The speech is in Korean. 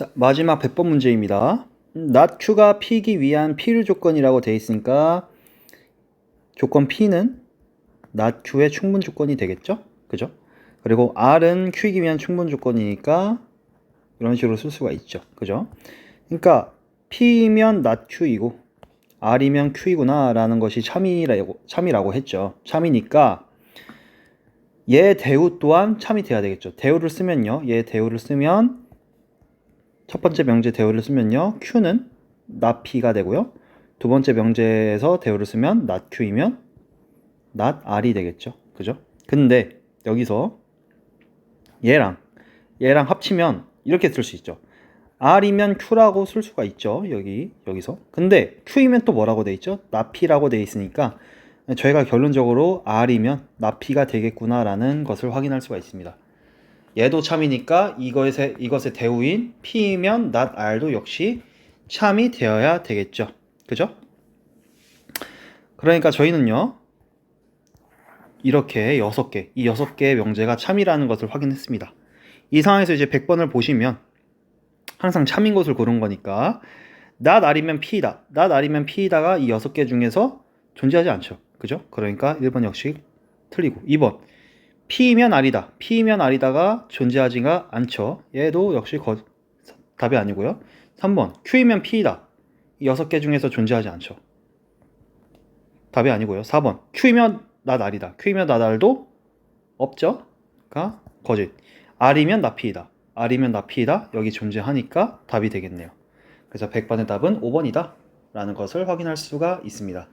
자, 마지막 100번 문제입니다. not q가 p이기 위한 필요 조건이라고 돼 있으니까 조건 p는 not q의 충분 조건이 되겠죠? 그죠? 그리고 r은 q이기 위한 충분 조건이니까 이런 식으로 쓸 수가 있죠. 그죠? 그러니까 p면 not q이고 r이면 q이구나 라는 것이 참이라고, 참이라고 했죠. 참이니까 얘 대우 또한 참이 돼야 되겠죠. 대우를 쓰면요. 얘 대우를 쓰면 첫 번째 명제 대우를 쓰면요. q는 not p가 되고요. 두 번째 명제에서 대우를 쓰면 not q이면 not r이 되겠죠. 그죠? 근데 여기서 얘랑 얘랑 합치면 이렇게 쓸 수 있죠. r이면 q라고 쓸 수가 있죠. 여기 여기서. 근데 q이면 또 뭐라고 돼 있죠? p라고 돼 있으니까 저희가 결론적으로 r이면 p가 되겠구나라는 것을 확인할 수가 있습니다. 얘도 참이니까 이것의 이것의 대우인 p이면 not r도 역시 참이 되어야 되겠죠. 그죠? 그러니까 저희는요. 이렇게 여섯 개, 이 여섯 개의 명제가 참이라는 것을 확인했습니다. 이 상황에서 이제 100번을 보시면 항상 참인 것을 고른 거니까 not r이면 p이다. not r이면 p이다가 이 여섯 개 중에서 존재하지 않죠. 그죠? 그러니까 1번 역시 틀리고 2번 P면 R이다. P면 R이다가 존재하지가 않죠. 얘도 역시 거, 답이 아니고요. 3번 Q이면 P이다. 이 여섯 개 중에서 존재하지 않죠. 답이 아니고요. 4번 Q이면 나 R이다. Q이면 나 R도 없죠. 가 거짓. R이면 나 P이다. R이면 나 P이다. 여기 존재하니까 답이 되겠네요. 그래서 100번의 답은 5번이다. 라는 것을 확인할 수가 있습니다.